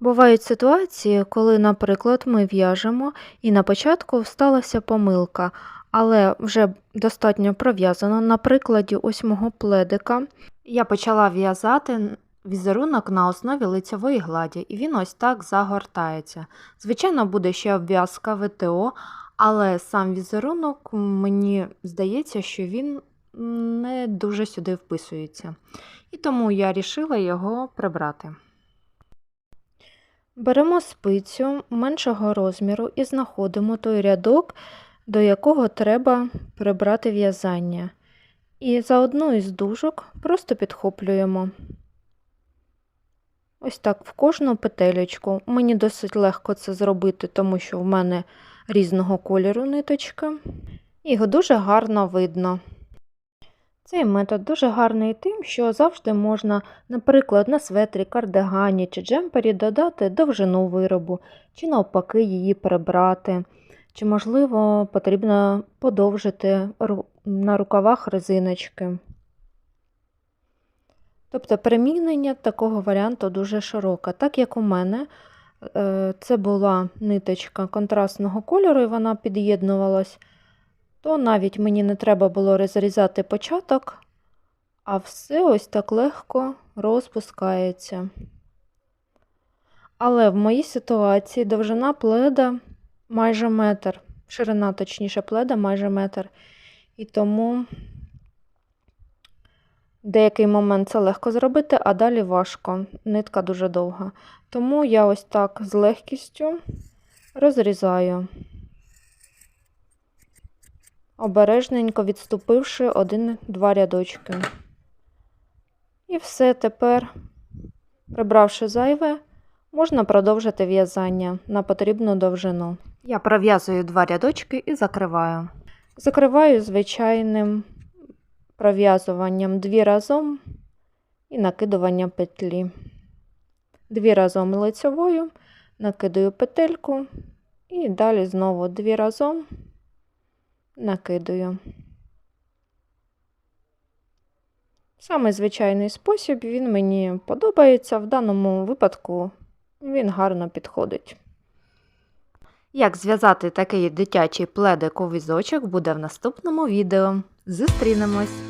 Бувають ситуації, коли, наприклад, ми в'яжемо і на початку сталася помилка, але вже достатньо пров'язано. На прикладі ось мого пледика я почала в'язати візерунок на основі лицевої гладі, і він ось так загортається. Звичайно, буде ще обв'язка ВТО, але сам візерунок мені здається, що він не дуже сюди вписується. І тому я вирішила його прибрати. Беремо спицю меншого розміру і знаходимо той рядок, до якого треба прибрати в'язання. І за одну із дужок просто підхоплюємо. Ось так в кожну петелечку. Мені досить легко це зробити, тому що в мене різного кольору ниточка. Його дуже гарно видно. Цей метод дуже гарний тим, що завжди можна, наприклад, на светрі, кардигані чи джемпері додати довжину виробу, чи навпаки її прибрати, чи, можливо, потрібно подовжити на рукавах резиночки. Тобто примінення такого варіанту дуже широке. Так як у мене е, це була ниточка контрастного кольору, і вона під'єднувалась, то навіть мені не треба було розрізати початок, а все ось так легко розпускається. Але в моїй ситуації довжина пледа майже метр, ширина, точніше, пледа майже метр. І тому деякий момент це легко зробити, а далі важко. Нитка дуже довга. Тому я ось так з легкістю розрізаю обережненько відступивши один-два рядочки. І все тепер, прибравши зайве, можна продовжити в'язання на потрібну довжину. Я пров'язую два рядочки і закриваю. Закриваю звичайним пров'язуванням дві разом і накидуванням петлі. Дві разом лицевою, накидаю петельку і далі знову дві разом накидаю. Саме звичайний спосіб, він мені подобається. В даному випадку він гарно підходить. Як зв'язати такий дитячий пледик у візочок буде в наступному відео. Зустрінемось!